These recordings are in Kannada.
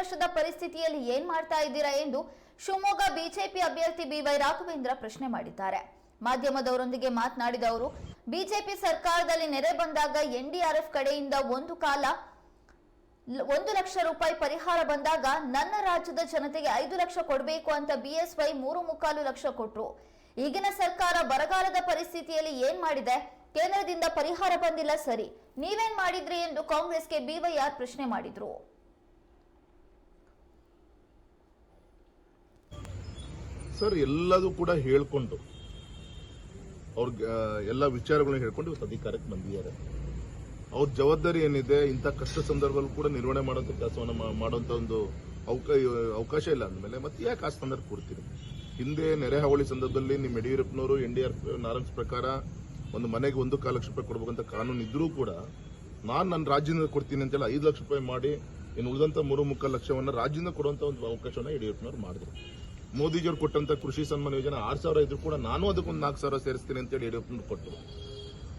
ಕಷ್ಟದ ಪರಿಸ್ಥಿತಿಯಲ್ಲಿ ಏನ್ ಮಾಡ್ತಾ ಇದ್ದೀರಾ ಎಂದು ಶಿವಮೊಗ್ಗ ಬಿಜೆಪಿ ಅಭ್ಯರ್ಥಿ ಬಿವೈ ರಾಘವೇಂದ್ರ ಪ್ರಶ್ನೆ ಮಾಡಿದ್ದಾರೆ. ಮಾಧ್ಯಮದವರೊಂದಿಗೆ ಮಾತನಾಡಿದ ಅವರು, ಬಿಜೆಪಿ ಸರ್ಕಾರದಲ್ಲಿ ನೆರೆ ಬಂದಾಗ ಎನ್ಡಿಆರ್ಎಫ್ ಕಡೆಯಿಂದ ಒಂದು ಕಾಲ ಒಂದು ಲಕ್ಷ ರೂಪಾಯಿ ಪರಿಹಾರ ಬಂದಾಗ ನನ್ನ ರಾಜ್ಯದ ಜನತೆಗೆ ಐದು ಲಕ್ಷ ಕೊಡಬೇಕು ಅಂತ ಬಿಎಸ್ವೈ ಮೂರು ಮುಕ್ಕಾಲು ಲಕ್ಷ ಕೊಟ್ರು. ಈಗಿನ ಸರ್ಕಾರ ಬರಗಾಲದ ಪರಿಸ್ಥಿತಿಯಲ್ಲಿ ಏನ್ ಮಾಡಿದೆ? ಕೇಂದ್ರದಿಂದ ಪರಿಹಾರ ಬಂದಿಲ್ಲ, ಸರಿ. ನೀವೇನ್ ಮಾಡಿದ್ರಿ ಎಂದು ಕಾಂಗ್ರೆಸ್ಗೆ ಬಿವೈಆರ್ ಪ್ರಶ್ನೆ ಮಾಡಿದ್ರು. ಸರ್ ಎಲ್ಲದೂ ಕೂಡ ಹೇಳ್ಕೊಂಡು ಅವ್ರಿಗೆ ಎಲ್ಲ ವಿಚಾರಗಳನ್ನ ಹೇಳ್ಕೊಂಡು ಇವತ್ತು ಅಧಿಕಾರಕ್ಕೆ ಬಂದಿದ್ದಾರೆ. ಅವ್ರ ಜವಾಬ್ದಾರಿ ಏನಿದೆ, ಇಂಥ ಕಷ್ಟ ಸಂದರ್ಭದಲ್ಲೂ ಕೂಡ ನಿರ್ವಹಣೆ ಮಾಡುವಂತ ಕೆಲಸವನ್ನು ಮಾಡುವಂಥ ಒಂದು ಅವಕ- ಅವಕಾಶ ಇಲ್ಲ ಅಂದಮೇಲೆ ಮತ್ತೆ ಯಾಕೆ ಆ ಸಂದರ್ಭ ಕೊಡ್ತೀರಿ? ಹಿಂದೆ ನೆರೆ ಹಾವಳಿ ಸಂದರ್ಭದಲ್ಲಿ ನಿಮ್ಮ ಯಡಿಯೂರಪ್ಪನವರು, ಎನ್ ಡಿ ಆರ್ ನಾರಾಯಣ್ ಪ್ರಕಾರ ಒಂದು ಮನೆಗೆ ಒಂದು ಕಾಲು ಲಕ್ಷ ರೂಪಾಯಿ ಕೊಡಬೇಕಂತ ಕಾನೂನು ಇದ್ರೂ ಕೂಡ ನಾನು ನನ್ನ ರಾಜ್ಯದಿಂದ ಕೊಡ್ತೀನಿ ಅಂತೇಳಿ ಐದು ಲಕ್ಷ ರೂಪಾಯಿ ಮಾಡಿ ಇನ್ನು ಉಳಿದಂಥ ಮೂರು ಮುಕ್ಕಾಲು ಲಕ್ಷವನ್ನ ರಾಜ್ಯದಿಂದ ಕೊಡುವಂಥ ಒಂದು ಅವಕಾಶವನ್ನು ಯಡಿಯೂರಪ್ಪನವರು ಮಾಡಿದ್ರು. ಮೋದಿಜಿಯವರು ಕೊಟ್ಟಂತ ಕೃಷಿ ಸನ್ಮಾನ ಯೋಜನೆ ಆರು ಸಾವಿರ ಇದ್ರು ಕೂಡ ನಾನು ಅದಕ್ಕೊಂದು ನಾಲ್ಕು ಸಾವಿರ ಸೇರಿಸ್ತೀನಿ ಅಂತೇಳಿ ಯಡಿಯೂರಪ್ಪನ ಕೊಟ್ಟರು.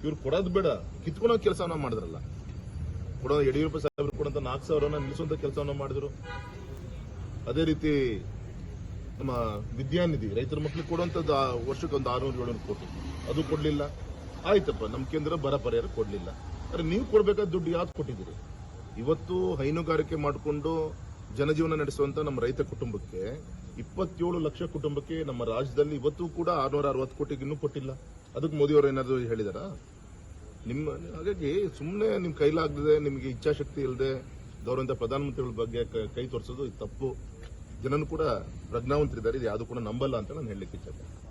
ಇವ್ರು ಕೊಡೋದು ಬೇಡ, ಕಿತ್ಕೊಳೋ ಕೆಲಸವನ್ನ ಮಾಡಿದ್ರಲ್ಲ. ಕೊಡೋ ಯಡಿಯೂರಪ್ಪ ಸಾಹೇಬರು ಕೊಡಂತ ನಾಲ್ಕು ಸಾವಿರನ ನಿಲ್ಲಿಸುವಂತ ಕೆಲಸವನ್ನ ಮಾಡಿದ್ರು. ಅದೇ ರೀತಿ ನಮ್ಮ ವಿದ್ಯಾನಿಧಿ, ರೈತರ ಮಕ್ಕಳಿಗೆ ಕೊಡುವಂಥದ್ದು ವರ್ಷಕ್ಕೆ ಒಂದು ಆರುನೂರು ಏಳ್ನೂರು ಕೋಟಿ. ಅದು ಕೊಡ್ಲಿಲ್ಲ. ಆಯ್ತಪ್ಪ, ನಮ್ಮ ಕೇಂದ್ರ ಬರ ಪರಿಹಾರ ಕೊಡ್ಲಿಲ್ಲ. ಆದ್ರೆ ನೀವು ಕೊಡಬೇಕಾದ ದುಡ್ಡು ಯಾವ್ದು ಕೊಟ್ಟಿದ್ದೀರಿ? ಇವತ್ತು ಹೈನುಗಾರಿಕೆ ಮಾಡಿಕೊಂಡು ಜನಜೀವನ ನಡೆಸುವಂತ ನಮ್ಮ ರೈತ ಕುಟುಂಬಕ್ಕೆ ಇಪ್ಪತ್ತೇಳು ಲಕ್ಷ ಕುಟುಂಬಕ್ಕೆ ನಮ್ಮ ರಾಜ್ಯದಲ್ಲಿ ಇವತ್ತು ಕೂಡ ಆರ್ನೂರ ಅರವತ್ತು ಕೋಟಿಗೆ ಇನ್ನೂ ಕೊಟ್ಟಿಲ್ಲ. ಅದಕ್ಕೆ ಮೋದಿ ಅವರು ಏನಾದ್ರು ಹೇಳಿದಾರಾ? ನಿಮ್ಮ, ಹಾಗಾಗಿ ಸುಮ್ಮನೆ ನಿಮ್ ಕೈಲಾಗದೆ ನಿಮಗೆ ಇಚ್ಛಾಶಕ್ತಿ ಇಲ್ಲದೆ ಗೌರವಂತ ಪ್ರಧಾನಮಂತ್ರಿಗಳ ಬಗ್ಗೆ ಕೈ ತೋರಿಸೋದು ತಪ್ಪು. ಜನನು ಕೂಡ ಪ್ರಜ್ಞಾವಂತರಿದ್ದಾರೆ, ಇದು ಯಾವುದು ಕೂಡ ನಂಬಲ್ಲ ಅಂತ ನಾನು ಹೇಳಲಿಕ್ಕೆ ಇಚ್ಛೆ